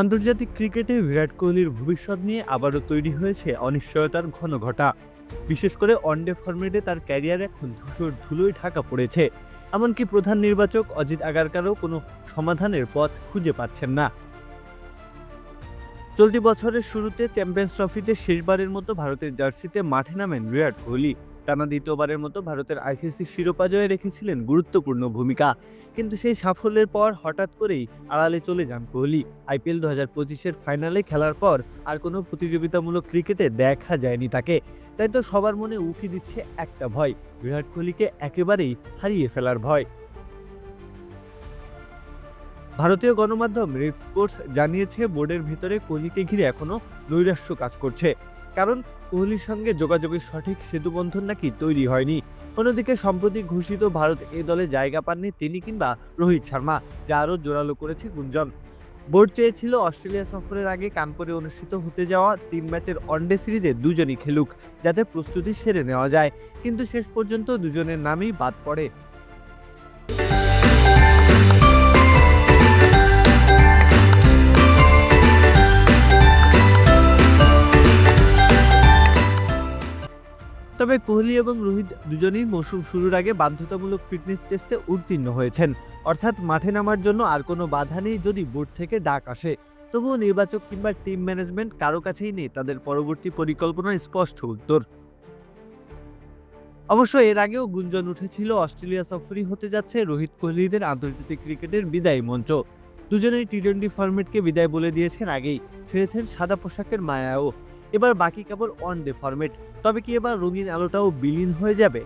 আন্তর্জাতিক ক্রিকেটে বিরাট কোহলির ভবিষ্যৎ নিয়ে আবারও তৈরি হয়েছে অনিশ্চয়তার ঘন ঘটা। বিশেষ করে ওয়ানডে ফরম্যাটে তার ক্যারিয়ার এখন ধূসর ধুলোয় ঢাকা পড়েছে। এমনকি প্রধান নির্বাচক অজিত আগারকারও কোনো সমাধানের পথ খুঁজে পাচ্ছেন না। চলতি বছরের শুরুতে চ্যাম্পিয়ন্স ট্রফিতে শেষবারের মতো ভারতের জার্সিতে মাঠে নামেন বিরাট কোহলি। টানা দ্বিতীয়বারের মতো ভারতের আইসিসি শিরোপা জয়ে রেখেছিলেন গুরুত্বপূর্ণ ভূমিকা। কিন্তু সেই সাফল্যের পর হঠাৎ করেই আড়ালে চলে যান কোহলি। আইপিএল দু হাজার পঁচিশের ফাইনালে খেলার পর আর কোনো প্রতিযোগিতামূলক ক্রিকেটে দেখা যায়নি তাকে। তাই তো সবার মনে উকি দিচ্ছে একটা ভয়, বিরাট কোহলিকে একেবারেই হারিয়ে ফেলার ভয়। ভারতীয় গণমাধ্যম রেড স্পোর্টস জানিয়েছে, বোর্ডের ভিতরে কোহলিকে ঘিরে এখনও নৈরাশ্য কাজ করছে। কারণ কোহলির সঙ্গে যোগাযোগের সঠিক সেতুবন্ধন নাকি তৈরি হয়নি। অন্যদিকে সম্প্রতি ঘোষিত ভারত এ দলে জায়গা পাননি তিনি কিংবা রোহিত শর্মা, যা আরও জোরালো করেছে গুঞ্জন। বোর্ড চেয়েছিল অস্ট্রেলিয়া সফরের আগে কানপুরে অনুষ্ঠিত হতে যাওয়া তিন ম্যাচের ওয়ানডে সিরিজে দুজনই খেলুক, যাতে প্রস্তুতি সেরে নেওয়া যায়। কিন্তু শেষ পর্যন্ত দুজনের নামই বাদ পড়ে। তবে কোহলি এবং রোহিত দুজনেই মৌসুম শুরুর আগে বাধ্যতামূলক ফিটনেস টেস্টে উত্তীর্ণ হয়েছেন। অর্থাৎ মাঠে নামার জন্য আর কোনো বাধা নেই যদি বোর্ড থেকে ডাক আসে। তবুও নির্বাচক কিংবা টিম ম্যানেজমেন্ট কারও কাছেই নেই, তাদের পরবর্তী পরিকল্পনার স্পষ্ট উত্তর। অবশ্য এর আগেও গুঞ্জন উঠেছিল, অস্ট্রেলিয়া সফরই হতে যাচ্ছে রোহিত কোহলিদের আন্তর্জাতিক ক্রিকেটের বিদায় মঞ্চ। দুজনেই টি টোয়েন্টি ফরম্যাটকে বিদায় বলে দিয়েছেন আগেই, ছেড়েছেন সাদা পোশাকের মায়াও। এবার বাকি কেবল ওয়ান ডে ফরম্যাট তবে কি এবার রঙিন আলোটাও বিলীন হয়ে যাবে?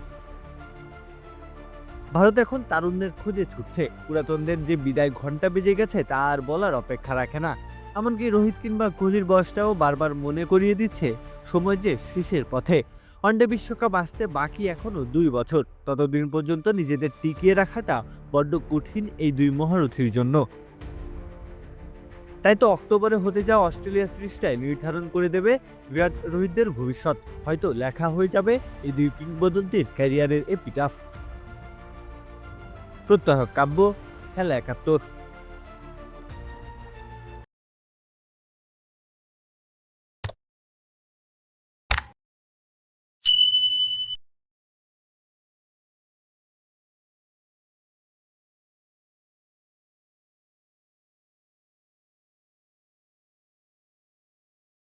ভারত এখন তারুণ্যের খোঁজে ছুটছে। পুরাতনদের যে বিদায় ঘণ্টা বেজে গেছে, তা আর বলার অপেক্ষা রাখে না। এমনকি রোহিত কিংবা কোহলির বয়সটাও বারবার মনে করিয়ে দিচ্ছে সময় যে শেষের পথে। ওয়ানডে বিশ্বকাপ আসতে বাকি এখনও দুই বছর। ততদিন পর্যন্ত নিজেদের টিকিয়ে রাখাটা বড্ড কঠিন এই দুই মহারথীর জন্য। তাই তো অক্টোবরে হতে যাওয়া অস্ট্রেলিয়া সিরিজটাই নির্ধারণ করে দেবে বিরাট রোহিতদের ভবিষ্যৎ। হয়তো লেখা হয়ে যাবে এই দুই কিংবদন্তির ক্যারিয়ারের এপিটাফ। প্রত্যহ কাব্য, খেলা একাত্তর।